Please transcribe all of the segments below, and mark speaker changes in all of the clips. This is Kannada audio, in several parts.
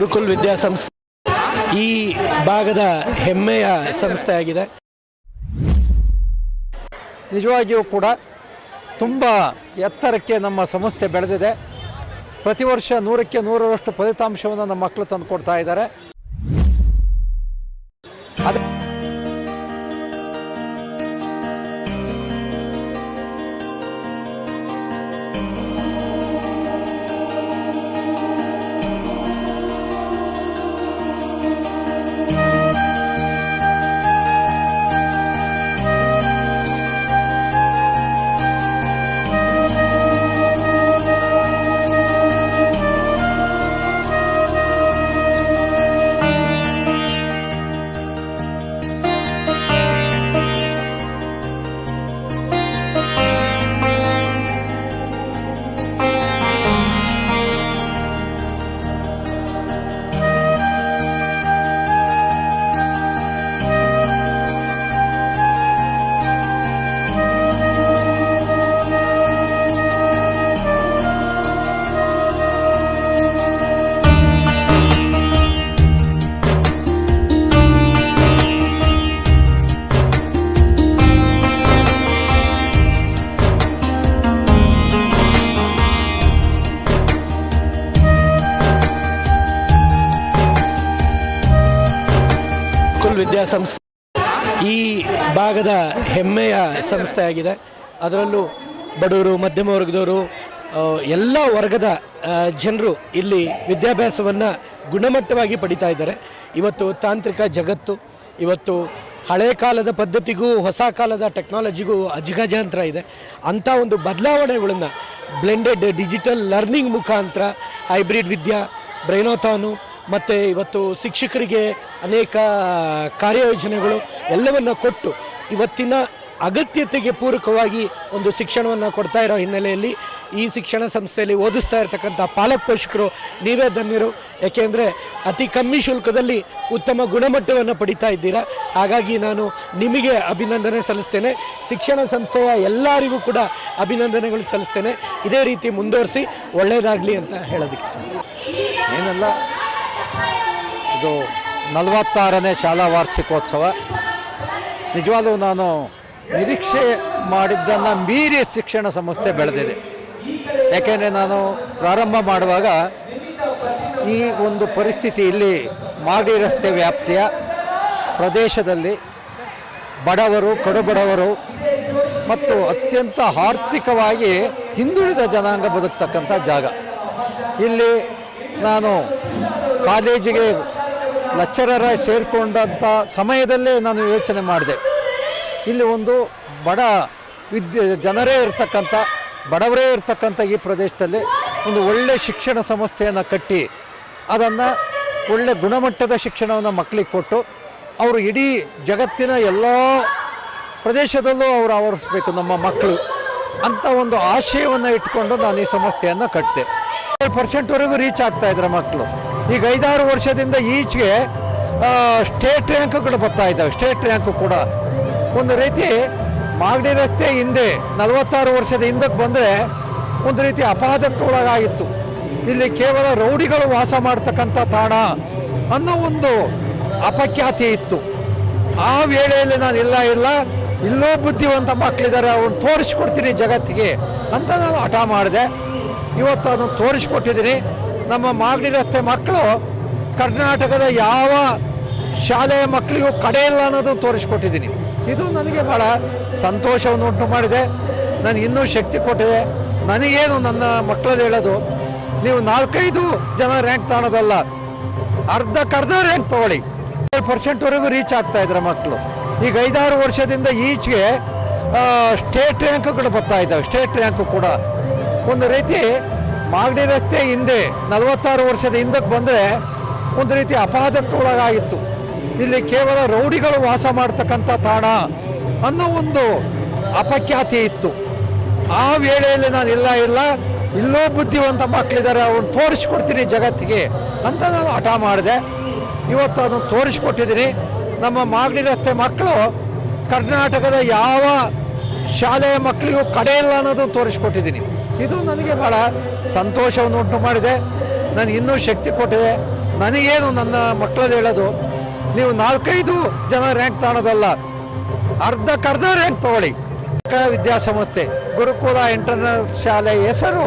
Speaker 1: ಗುರುಕುಲ್ ವಿದ್ಯಾಸಂಸ್ಥೆ ಈ ಭಾಗದ ಹೆಮ್ಮೆಯ ಸಂಸ್ಥೆಯಾಗಿದೆ.
Speaker 2: ನಿಜವಾಗಿಯೂ ಕೂಡ ತುಂಬ ಎತ್ತರಕ್ಕೆ ನಮ್ಮ ಸಂಸ್ಥೆ ಬೆಳೆದಿದೆ. ಪ್ರತಿ ವರ್ಷ ನೂರಕ್ಕೆ ನೂರರಷ್ಟು ಫಲಿತಾಂಶವನ್ನು ನಮ್ಮ ಮಕ್ಕಳು ತಂದುಕೊಡ್ತಾ ಇದ್ದಾರೆ.
Speaker 1: ವಿದ್ಯಾಸಂಸ್ಥೆ ಈ ಭಾಗದ ಹೆಮ್ಮೆಯ ಸಂಸ್ಥೆಯಾಗಿದೆ. ಅದರಲ್ಲೂ ಬಡವರು, ಮಧ್ಯಮ ವರ್ಗದವರು ಎಲ್ಲ ವರ್ಗದ ಜನರು ಇಲ್ಲಿ ವಿದ್ಯಾಭ್ಯಾಸವನ್ನು ಗುಣಮಟ್ಟವಾಗಿ ಪಡಿತಾ ಇದ್ದಾರೆ. ಇವತ್ತು ತಾಂತ್ರಿಕ ಜಗತ್ತು, ಇವತ್ತು ಹಳೆ ಕಾಲದ ಪದ್ಧತಿಗೂ, ಹೊಸ ಕಾಲದ ಟೆಕ್ನಾಲಜಿಗೂ ಅಜಗಜಾಂತರ ಇದೆ. ಅಂಥ ಒಂದು ಬದಲಾವಣೆಗಳನ್ನು ಬ್ಲೆಂಡೆಡ್ ಡಿಜಿಟಲ್ ಲರ್ನಿಂಗ್ ಮುಖಾಂತರ ಹೈಬ್ರಿಡ್ ವಿದ್ಯಾ ಬ್ರೈನೋಥಾನು ಮತ್ತು ಇವತ್ತು ಶಿಕ್ಷಕರಿಗೆ ಅನೇಕ ಕಾರ್ಯಯೋಜನೆಗಳು ಎಲ್ಲವನ್ನು ಕೊಟ್ಟು ಇವತ್ತಿನ ಅಗತ್ಯತೆಗೆ ಪೂರಕವಾಗಿ ಒಂದು ಶಿಕ್ಷಣವನ್ನು ಕೊಡ್ತಾ ಇರೋ ಹಿನ್ನೆಲೆಯಲ್ಲಿ ಈ ಶಿಕ್ಷಣ ಸಂಸ್ಥೆಯಲ್ಲಿ ಓದಿಸ್ತಾ ಇರತಕ್ಕಂಥ ಪಾಲಕ ಪೋಷಕರು ನೀವೇ ಧನ್ಯರು. ಏಕೆಂದರೆ ಅತಿ ಕಮ್ಮಿ ಶುಲ್ಕದಲ್ಲಿ ಉತ್ತಮ ಗುಣಮಟ್ಟವನ್ನು ಪಡಿತಾ ಇದ್ದೀರಾ. ಹಾಗಾಗಿ ನಾನು ನಿಮಗೆ ಅಭಿನಂದನೆ ಸಲ್ಲಿಸ್ತೇನೆ. ಶಿಕ್ಷಣ ಸಂಸ್ಥೆಯ ಎಲ್ಲರಿಗೂ ಕೂಡ ಅಭಿನಂದನೆಗಳು ಸಲ್ಲಿಸ್ತೇನೆ. ಇದೇ ರೀತಿ ಮುಂದುವರಿಸಿ ಒಳ್ಳೆಯದಾಗಲಿ ಅಂತ ಹೇಳೋದಕ್ಕೆ
Speaker 2: ಏನೆಲ್ಲ ಇದು ನಲವತ್ತಾರನೇ ಶಾಲಾ ವಾರ್ಷಿಕೋತ್ಸವ. ನಿಜವಾಗ್ಲೂ ನಾನು ನಿರೀಕ್ಷೆ ಮಾಡಿದ್ದನ್ನು ಮೀರಿ ಶಿಕ್ಷಣ ಸಂಸ್ಥೆ ಬೆಳೆದಿದೆ. ಯಾಕೆಂದರೆ ನಾನು ಪ್ರಾರಂಭ ಮಾಡುವಾಗ ಈ ಒಂದು ಪರಿಸ್ಥಿತಿ ಇಲ್ಲಿ ಮಾಡಿ ರಸ್ತೆ ವ್ಯಾಪ್ತಿಯ ಪ್ರದೇಶದಲ್ಲಿ ಬಡವರು, ಕಡುಬಡವರು ಮತ್ತು ಅತ್ಯಂತ ಆರ್ಥಿಕವಾಗಿ ಹಿಂದುಳಿದ ಜನಾಂಗ ಬದುಕ್ತಕ್ಕಂಥ ಜಾಗ. ಇಲ್ಲಿ ನಾನು ಕಾಲೇಜಿಗೆ ಲೆಕ್ಚರರ ಸೇರಿಕೊಂಡಂಥ ಸಮಯದಲ್ಲೇ ನಾನು ಯೋಚನೆ ಮಾಡಿದೆ. ಇಲ್ಲಿ ಒಂದು ಬಡ ವಿದ್ಯೆ ಜನರೇ ಇರ್ತಕ್ಕಂಥ, ಬಡವರೇ ಇರ್ತಕ್ಕಂಥ ಈ ಪ್ರದೇಶದಲ್ಲಿ ಒಂದು ಒಳ್ಳೆಯ ಶಿಕ್ಷಣ ಸಂಸ್ಥೆಯನ್ನು ಕಟ್ಟಿ, ಅದನ್ನು ಒಳ್ಳೆ ಗುಣಮಟ್ಟದ ಶಿಕ್ಷಣವನ್ನು ಮಕ್ಕಳಿಗೆ ಕೊಟ್ಟು, ಅವರು ಇಡೀ ಜಗತ್ತಿನ ಎಲ್ಲ ಪ್ರದೇಶದಲ್ಲೂ ಅವರು ಆವರಿಸ್ಬೇಕು ನಮ್ಮ ಮಕ್ಕಳು ಅಂತ ಒಂದು ಆಶಯವನ್ನು ಇಟ್ಕೊಂಡು ನಾನು ಈ ಸಂಸ್ಥೆಯನ್ನು ಕಟ್ಟಿದೆ ಪರ್ಸೆಂಟ್ವರೆಗೂ ರೀಚ್ ಆಗ್ತಾ ಇದ್ದಾರೆ ಮಕ್ಕಳು. ಈಗ ಐದಾರು ವರ್ಷದಿಂದ ಈಚೆಗೆ ಸ್ಟೇಟ್ ರ್ಯಾಂಕ್ಗಳು ಬರ್ತಾ ಇದ್ದಾವೆ. ಸ್ಟೇಟ್ ರ್ಯಾಂಕು ಕೂಡ. ಒಂದು ರೀತಿ ಮಾಗಡಿ ರಸ್ತೆ ಹಿಂದೆ, ನಲವತ್ತಾರು ವರ್ಷದ ಹಿಂದಕ್ಕೆ ಬಂದರೆ ಒಂದು ರೀತಿ ಅಪರಾಧಕ್ಕೆ ಒಳಗಾಗಿತ್ತು. ಇಲ್ಲಿ ಕೇವಲ ರೌಡಿಗಳು ವಾಸ ಮಾಡ್ತಕ್ಕಂಥ ತಾಣ ಅನ್ನೋ ಒಂದು ಅಪಖ್ಯಾತಿ ಇತ್ತು. ಆ ವೇಳೆಯಲ್ಲಿ ನಾನು ಇಲ್ಲ ಇಲ್ಲ, ಇಲ್ಲೋ ಬುದ್ಧಿವಂತ ಮಕ್ಕಳಿದ್ದಾರೆ ಅವ್ರನ್ನ ತೋರಿಸ್ಕೊಡ್ತೀನಿ ಜಗತ್ತಿಗೆ ಅಂತ ನಾನು ಹಠ ಮಾಡಿದೆ. ಇವತ್ತು ಅದನ್ನು ತೋರಿಸ್ಕೊಟ್ಟಿದ್ದೀನಿ. ನಮ್ಮ ಮಾಗಡಿ ರಸ್ತೆ ಮಕ್ಕಳು, ಕರ್ನಾಟಕದ ಯಾವ ಶಾಲೆಯ ಮಕ್ಕಳಿಗೂ ಕಡೆ ಇಲ್ಲ ಅನ್ನೋದು ತೋರಿಸ್ಕೊಟ್ಟಿದ್ದೀನಿ. ಇದು ನನಗೆ ಭಾಳ ಸಂತೋಷವನ್ನು ಉಂಟು ಮಾಡಿದೆ. ನನಗೆ ಇನ್ನೂ ಶಕ್ತಿ ಕೊಟ್ಟಿದೆ. ನನಗೇನು ನನ್ನ ಮಕ್ಕಳಲ್ಲಿ ಹೇಳೋದು, ನೀವು ನಾಲ್ಕೈದು ಜನ ರ್ಯಾಂಕ್ ತಾಣೋದಲ್ಲ ಅರ್ಧಕ್ಕರ್ಧ ರ್ಯಾಂಕ್ ತಗೊಳ್ಳಿ. ಪರ್ಸೆಂಟ್ವರೆಗೂ ರೀಚ್ ಆಗ್ತಾ ಇದ್ದಾರೆ ಮಕ್ಕಳು. ಈಗ ಐದಾರು ವರ್ಷದಿಂದ ಈಚೆಗೆ ಸ್ಟೇಟ್ ರ್ಯಾಂಕ್ಗಳು ಬರ್ತಾ ಇದ್ದಾವೆ. ಸ್ಟೇಟ್ ರ್ಯಾಂಕು ಕೂಡ. ಒಂದು ರೀತಿ ಮಾಗಡಿ ರಸ್ತೆ ಹಿಂದೆ, ನಲವತ್ತಾರು ವರ್ಷದ ಹಿಂದಕ್ಕೆ ಬಂದರೆ ಒಂದು ರೀತಿ ಅಪಾದಕ್ಕೊಳಗಾಗಿತ್ತು ಇಲ್ಲಿ ಕೇವಲ ರೌಡಿಗಳು ವಾಸ ಮಾಡ್ತಕ್ಕಂಥ ತಾಣ ಅನ್ನೋ ಒಂದು ಅಪಖ್ಯಾತಿ ಇತ್ತು. ಆ ವೇಳೆಯಲ್ಲಿ ನಾನು ಇಲ್ಲ ಇಲ್ಲ, ಇಲ್ಲೋ ಬುದ್ಧಿವಂತ ಮಕ್ಕಳಿದ್ದಾರೆ ಅವ್ರನ್ನ ತೋರಿಸ್ಕೊಡ್ತೀನಿ ಜಗತ್ತಿಗೆ ಅಂತ ನಾನು ಹಠ ಮಾಡಿದೆ. ಇವತ್ತು ಅದನ್ನು ತೋರಿಸ್ಕೊಟ್ಟಿದ್ದೀನಿ. ನಮ್ಮ ಮಾಗಡಿ ರಸ್ತೆ ಮಕ್ಕಳು ಕರ್ನಾಟಕದ ಯಾವ ಶಾಲೆಯ ಮಕ್ಕಳಿಗೂ ಕಡೆ ಇಲ್ಲ ಅನ್ನೋದು ತೋರಿಸ್ಕೊಟ್ಟಿದ್ದೀನಿ. ಇದು ನನಗೆ ಭಾಳ ಸಂತೋಷವನ್ನು ಉಂಟು ಮಾಡಿದೆ. ನನಗೆ ಇನ್ನೂ ಶಕ್ತಿ ಕೊಟ್ಟಿದೆ. ನನಗೇನು ನನ್ನ ಮಕ್ಕಳಲ್ಲಿ ಹೇಳೋದು, ನೀವು ನಾಲ್ಕೈದು ಜನ ರ್ಯಾಂಕ್ ತಾಣೋದಲ್ಲ ಅರ್ಧಕ್ಕರ್ಧ ರ್ಯಾಂಕ್ ತಗೊಳ್ಳಿ. ವಿದ್ಯಾಸಂಸ್ಥೆ, ಗುರುಕುಲ ಇಂಟರ್ನಲ್ ಶಾಲೆ ಹೆಸರು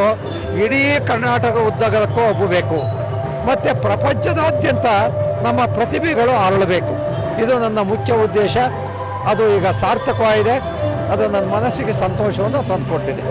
Speaker 2: ಇಡೀ ಕರ್ನಾಟಕ ಉದ್ದಗಲಕ್ಕೂ ಒಬ್ಬಬೇಕು ಮತ್ತು ಪ್ರಪಂಚದಾದ್ಯಂತ ನಮ್ಮ ಪ್ರತಿಭೆಗಳು ಅರಳಬೇಕು ಇದು ನನ್ನ ಮುಖ್ಯ ಉದ್ದೇಶ. ಅದು ಈಗ ಸಾರ್ಥಕವಾಗಿದೆ. ಅದು ನನ್ನ ಮನಸ್ಸಿಗೆ ಸಂತೋಷವನ್ನು ತಂದುಕೊಟ್ಟಿದೆ.